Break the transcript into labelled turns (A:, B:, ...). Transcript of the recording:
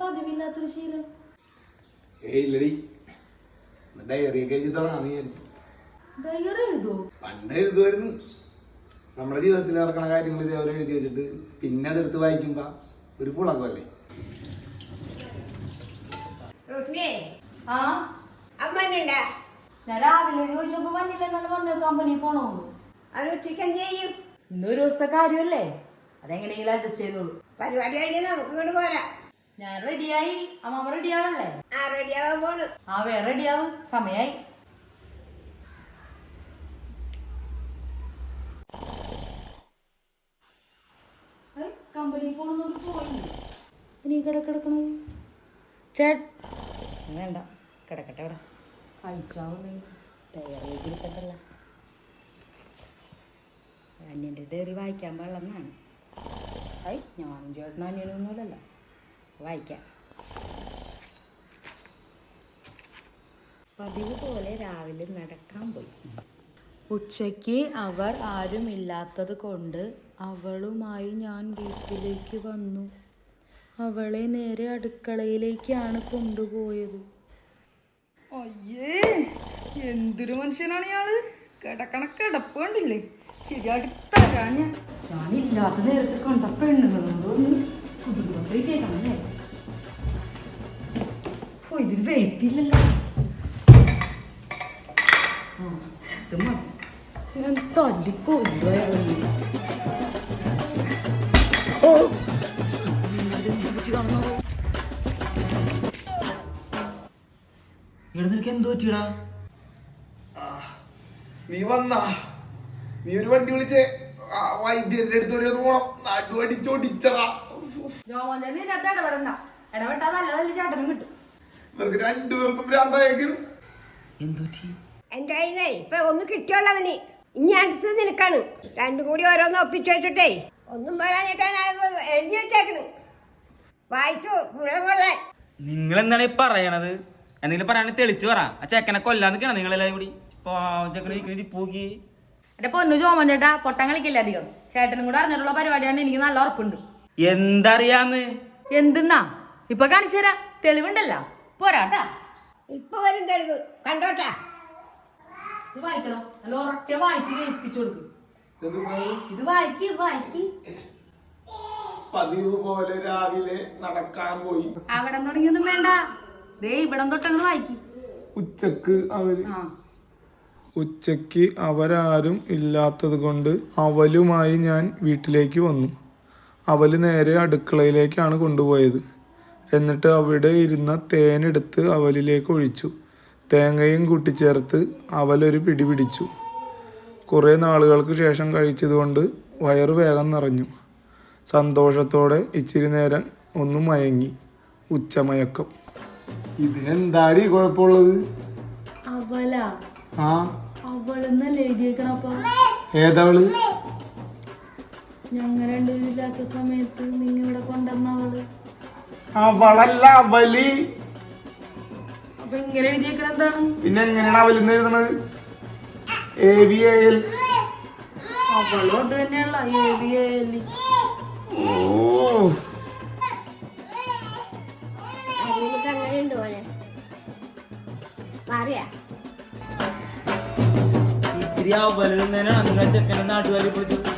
A: വല്ലാത്തൊരു ശീലം.
B: ഏയ് ഇല്ലടി. ഡയറി ഒക്കെ എഴുതി തുടങ്ങാന്ന് വിചാരിച്ചു.
A: ഡയറി എഴുതോ?
B: പണ്ട് എഴുതുമായിരുന്നു. നമ്മുടെ ജീവിതത്തിൽ നടക്കുന്ന കാര്യങ്ങൾ ഇതേപോലെ എഴുതി വെച്ചിട്ട് പിന്നെ അതെടുത്ത് വായിക്കുമ്പോ ഒരു
C: അമ്മനുണ്ടാ?
A: ഞാൻ രാവിലെ ചോദിച്ചപ്പോ വന്നില്ലെന്നാണ് പറഞ്ഞത്. കമ്പനി പോണോന്ന്
C: അത് ചിക്കൻ ചെയ്യും?
A: ഇന്നൊരു ദിവസത്തെ കാര്യമല്ലേ? അതെങ്ങനെയെങ്കിലും അഡ്ജസ്റ്റ് ചെയ്തോളൂ.
C: പരിപാടി കഴിഞ്ഞാൽ നമുക്ക് ഇങ്ങോട്ട് പോരാ.
A: ഞാൻ റെഡിയായി അമ്മ റെഡിയാവല്ലേ
C: ആ റെഡിയാവാൻ പോണ്.
A: ആ വേറെ റെഡിയാവ് സമയായി. കമ്പനി പോണെന്നോട് പോയി ഇനി കിടക്കിടക്കണത് ചേട്ട് വേണ്ട. കിടക്കട്ടെ അവിടെ കഴിച്ചാവുന്നേ. ഡയറിയിലേക്ക് ഇരിക്കട്ടല്ല. അന്യന്റെ ഡയറി വായിക്കാൻ പാടില്ലെന്നാണ്. ഐ ഞാനും ചേട്ടനും അന്യനൊന്നുമില്ലല്ലോ വായിക്കാം. പതിവ് പോലെ രാവിലെ നടക്കാൻ പോയി. ഉച്ചയ്ക്ക് അവർ ആരുമില്ലാത്തത് കൊണ്ട് അവളുമായി ഞാൻ വീട്ടിലേക്ക് വന്നു. അവളെ നേരെ അടുക്കളയിലേക്കാണ് കൊണ്ടുപോയത്. അയ്യേ എന്തൊരു മനുഷ്യനാണ് ഇയാൾ? കിടക്കണ കിടപ്പ് കണ്ടില്ലേ? ശരിയാക്കി തരാൻ ഞാൻ. ഞാനില്ലാത്ത നേരത്തെ കണ്ട ഓ ഇതിന് വെയിറ്റ് ഇല്ലല്ലോ ആ ഇത് മതി ഞാൻ തല്ലിക്കൊല്ലോ ഓ
D: ഇവിടെ നിനക്ക് എന്ത് പറ്റിയടാ?
B: നീ വന്നാ. നീ ഒരു വണ്ടി വിളിച്ചേ. വൈദ്യരുടെ അടുത്ത് ഒരു പോണം. നടുവടിച്ചോടിച്ചടാ
A: ജോമോന്റെ ഇതിനകത്ത് ഇടപെടണ്ട. ഇടപെട്ടാ നല്ലതല്ല ചേട്ടനും കിട്ടും.
B: ഇവർക്ക് രണ്ടുപേർക്കും
C: ഇപ്പൊ ഒന്ന് കിട്ടിയുള്ളവന് ഇനി അടുത്തത് നിനക്കാണ്. രണ്ടും കൂടി ഓരോന്ന് ഒപ്പിച്ചു വെച്ചിട്ടേ. ഒന്നും പറയാഞ്ഞിട്ട് ഞാൻ എഴുതി വെച്ചേക്കണ്. വായിച്ചു മുഴുവൻ കൊള്ളാൻ.
D: നിങ്ങൾ എന്താണ് ഈ പറയണത്? എന്തെങ്കിലും പറയാണെങ്കിൽ തെളിച്ച് പറ. ആ ചെക്കനെ കൊല്ലാൻ നിൽക്കണം നിങ്ങളെല്ലാരും കൂടി? ചെക്കനെ പോക്കി
A: എന്റെ പൊന്നു ചോമൻ ചേട്ടാ പൊട്ടം കളിക്കില്ല അധികം? ചേട്ടനും കൂടെ അറിഞ്ഞിട്ടുള്ള പരിപാടിയാണ് എനിക്ക് നല്ല ഉറപ്പുണ്ട്.
D: എന്തറിയാന്ന്?
A: എന്തെന്നാ? ഇപ്പൊ കാണിച്ചു തരാ. തെളിവുണ്ടല്ലോ. പോരാട്ടാ.
C: ഇപ്പൊ വരും തെളിവ്. കണ്ടോട്ടാ.
A: ഇത് വായിക്കണോ. നല്ല ഉറക്കെ വായിച്ച് കേൾപ്പിച്ചു കൊടുക്കും. ഇത് വായിക്ക് വായിക്ക്.
B: പതിവ് പോലെ രാവിലെ നടക്കാൻ പോയി.
A: അവിടെ തുടങ്ങിയൊന്നും വേണ്ട. ദേ ഇവിടം തൊട്ടങ്ങ് വായിക്ക്.
B: ഉച്ചയ്ക്ക് അവർ
A: ആ.
E: ഉച്ചയ്ക്ക് അവരാരും ഇല്ലാത്തത് കൊണ്ട് അവലുമായി ഞാൻ വീട്ടിലേക്ക് വന്നു. അവൽ നേരെ അടുക്കളയിലേക്കാണ് കൊണ്ടുപോയത്. എന്നിട്ട് അവിടെ ഇരുന്ന തേനെടുത്ത് അവലിലേക്ക് ഒഴിച്ചു. തേങ്ങയും കൂട്ടിച്ചേർത്ത് അവലൊരു പിടി പിടിച്ചു. കുറേ നാളുകൾക്ക് ശേഷം കഴിച്ചതുകൊണ്ട് വയറ് വേഗം നിറഞ്ഞു. സന്തോഷത്തോടെ ഇച്ചിരി നേരം ഒന്ന് മയങ്ങി. ഉച്ചമയക്കം.
B: ഇതിനെന്താടി കുഴപ്പമുള്ളത്? ഏതവൾ?
A: ഞങ്ങൾ രണ്ടുപേരും ഇല്ലാത്ത സമയത്ത് നിങ്ങ ഇവിടെ കൊണ്ടുവന്ന അവൾ.
B: അവളല്ല അവലി
A: അപ്പൊ ഇങ്ങനെ എഴുതിയേക്കണ എന്താണ്?
B: പിന്നെ എങ്ങനെയാണ് അവലെന്ന് എഴുതണത്? A V A L.
A: അവളോട് തന്നെയുള്ള എഴുതി എഴുതി
B: ഓ
C: നിനക്ക് അങ്ങനെ ഉണ്ട് മാറിയാ
D: ഇത്തിരി അവൽ തിന്നാനാണ് നിങ്ങൾ ചെക്കനെ നാട്ടുകാരി വിളിച്ചത്